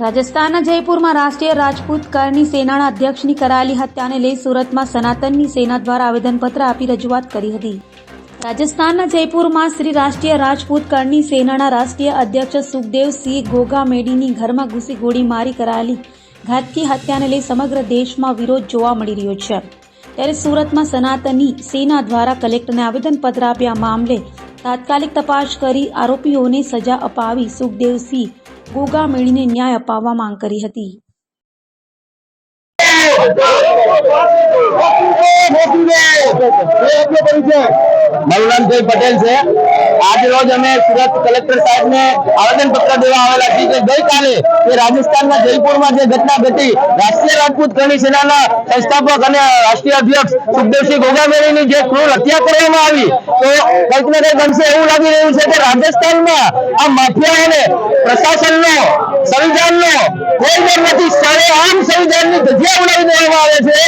રાજસ્થાનના જયપુરમાં રાષ્ટ્રીય રાજપૂત કરની સેનાના અધ્યક્ષની કરાયેલી હત્યાને લઈ સુરતમાં સનાતનની સેના દ્વારા આવેદનપત્ર આપી રજૂઆત કરી હતી. રાજસ્થાનના જયપુરમાં શ્રી રાષ્ટ્રીય રાજપૂત કરની સેનાના રાષ્ટ્રીય અધ્યક્ષ સુખદેવ સિંહ ગોગા મેડીની ઘરમાં ઘૂસી ગોળી મારી કરાયેલી ઘાતકી હત્યાને લઈ સમગ્ર દેશમાં વિરોધ જોવા મળી રહ્યો છે. ત્યારે સુરતમાં સનાતની સેના દ્વારા કલેક્ટરને આવેદનપત્ર આપ્યા મામલે તાત્કાલિક તપાસ કરી આરોપીઓને સજા અપાવી સુખદેવસિંહ ગોગામેળીને ન્યાય અપાવવા માંગ કરી હતી. ને સંસ્થાપક અને રાષ્ટ્રીય અધ્યક્ષ સુખદેવસિંહ ગોગામેરીની જે ક્રૂર હત્યા કરવામાં આવી, તો કંઈક ને કંઈક એવું લાગી રહ્યું છે કે રાજસ્થાનમાં આ માફિયાઓને પ્રશાસનનો, સંવિધાનનો કોઈ ડર નથી સારે આમ સંવિધાનની ધજિયા ઉડાવી દેવામાં આવે છે.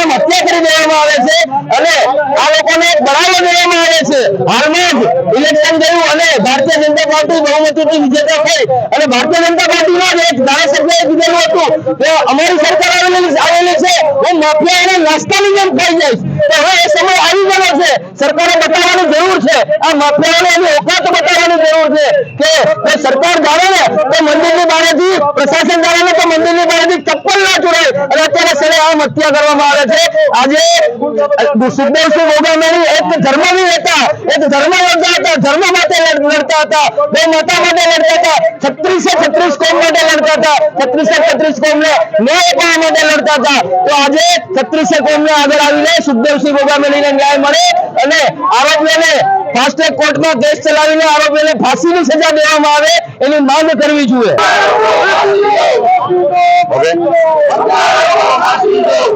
આમ હત્યા કરી દેવામાં આવે છે અને આ લોકોને બળાવો દેવામાં આવે છે. હાલમાં જ ઇલેક્શન ગયું અને ભારતીય જનતા પાર્ટી બહુમતીથી વિજેતા થઈ અને ભારતીય જનતા પાર્ટીના એક ધારાસભ્યએ કીધેલું હતું કે અમારી સરકાર આવેલી છે. હું માફિયાઓને નાસ્તાની જેમ ખાઈ જઈશ. એ સમય આવી ગયો છે. સરકારે બતાવવાની જરૂર છે. આ માફિયાઓને ઓકાત બતાવવાની જરૂર છે કે સરકાર જાણે ને તો મંદિરની બારેથી પ્રશાસન જાણે ને તો મંદિરની બારેથી ચપ્પલ અને હત્યા કરવામાં આવે છે. આજે સુખદેવસિંહ ગોગામેણી એક ધર્મવીર હતા. એક ધર્મ યોદ્ધા હતા, ધર્મ માટે લડતા હતા. બે માતા માટે લડતા હતા. છત્રીસે છત્રીસ કોમ માટે લડતા હતા. છત્રીસે છત્રીસ કોમને ન્યાય અપાવવા માટે લડતા હતા. તો આજે છત્રીસે કોમને આગળ આવીને સુખદેવસિંહ ગોગામેણીને ન્યાય મળે? અને આરોપીઓને ફાસ્ટ ટ્રેક કોર્ટમાં કેસ ચલાવીને આરોપીઓને ફાંસીની સજા દેવામાં આવે, એની માંગ કરવી જોઈએ.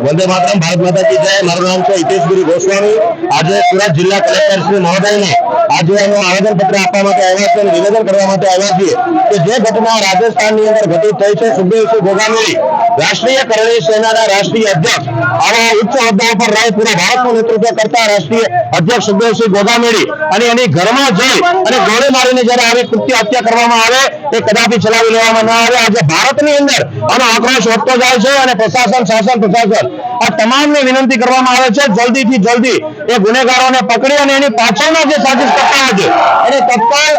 વંદે માતરમ, ભારત માતા કી જય. મારું નામ છે હિતેશ ગિરી ગોસ્વામી. આજે સુરત જિલ્લા કલેક્ટર શ્રી મહોદયને આજે એનું આવેદન પત્ર આપવા માટે આવ્યા છે નિવેદન કરવા માટે આવ્યા છીએ કે જે ઘટના રાજસ્થાનની અંદર ઘટિત થઈ છે સુખદેવસિંહ ગોગામેરી રાષ્ટ્રીય કરણી સેનાના રાષ્ટ્રીય અધ્યક્ષ. આવા ઉચ્ચ હોદ્દા ઉપર રહી પૂરા ભારતનું નેતૃત્વ કરતા રાષ્ટ્રીય અધ્યક્ષ સુખદેવસિંહ ગોગામેડી અને એની ઘરમાં જઈ અને ગોળે મારીને જયારે આવી કૃત્ય હત્યા કરવામાં આવે, એ કદાપી ચલાવી લેવામાં ના આવે. આજે ભારતની અંદર આનો આક્રોશ વધતો જાય છે અને પ્રશાસન, શાસન, પ્રશાસન. આ તમામને વિનંતી કરવામાં આવે છે, જલ્દીથી જલ્દી એ ગુનેગારોને પકડી અને એની પાછળના જે સાજિશ કરતા છે, એને તત્કાળ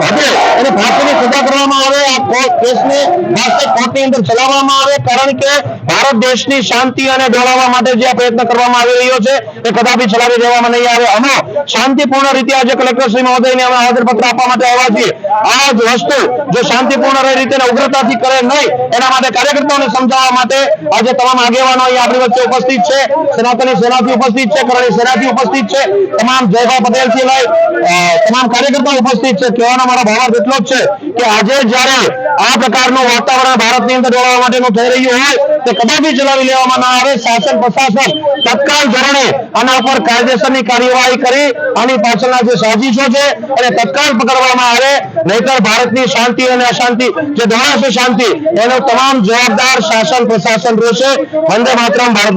વધે અને ફાંસીની સજા કરવામાં આવે, આ કેસને ફાસ્ટ કોર્ટની અંદર ચલાવવામાં આવે, કારણ કે ભારત દેશની શાંતિ અને ડોળાવવા માટે જે પ્રયત્ન કરવામાં આવી રહ્યો છે, એ કદાપી ચલાવી દેવામાં નહીં આવે. અમે શાંતિપૂર્ણ રીતે આજે કલેક્ટર મહોદયને અમે આવેદનપત્ર આપવા માટે આવ્યા છીએ. આ જ વસ્તુ જો શાંતિપૂર્ણ રીતે ઉગ્રતાથી કરે નહીં, એના માટે કાર્યકર્તાઓને સમજાવવા માટે આજે તમામ આગેવાનો અહીં આપણી વચ્ચે ઉપસ્થિત છે. સનાતની સેનાથી ઉપસ્થિત છે, કરણી સેનાથી ઉપસ્થિત છે. તમામ જયભાઈ પટેલથી લઈ તમામ કાર્યકર્તાઓ ઉપસ્થિત છે. કહેવાનો મારો ભાવાર્થ એટલો જ છે કે આજે જ્યારે આ પ્રકારનું વાતાવરણ ભારતની અંદર દોડવા માટેનું થઈ રહ્યું હોય, તે કદાપી ચલાવી લેવામાં ના આવે. શાસન પ્રશાસન તત્કાલ ધોરણે આના ઉપર કાયદેસરની કાર્યવાહી કરી આની પાછળના જે સાજિશો છે, એને તત્કાલ પકડવામાં આવે. નહીતર ભારતની શાંતિ અને અશાંતિ, જે દોડાશે શાંતિ, એનો તમામ જવાબદાર શાસન પ્રશાસન રહેશે. વંદે માતરમ ભારત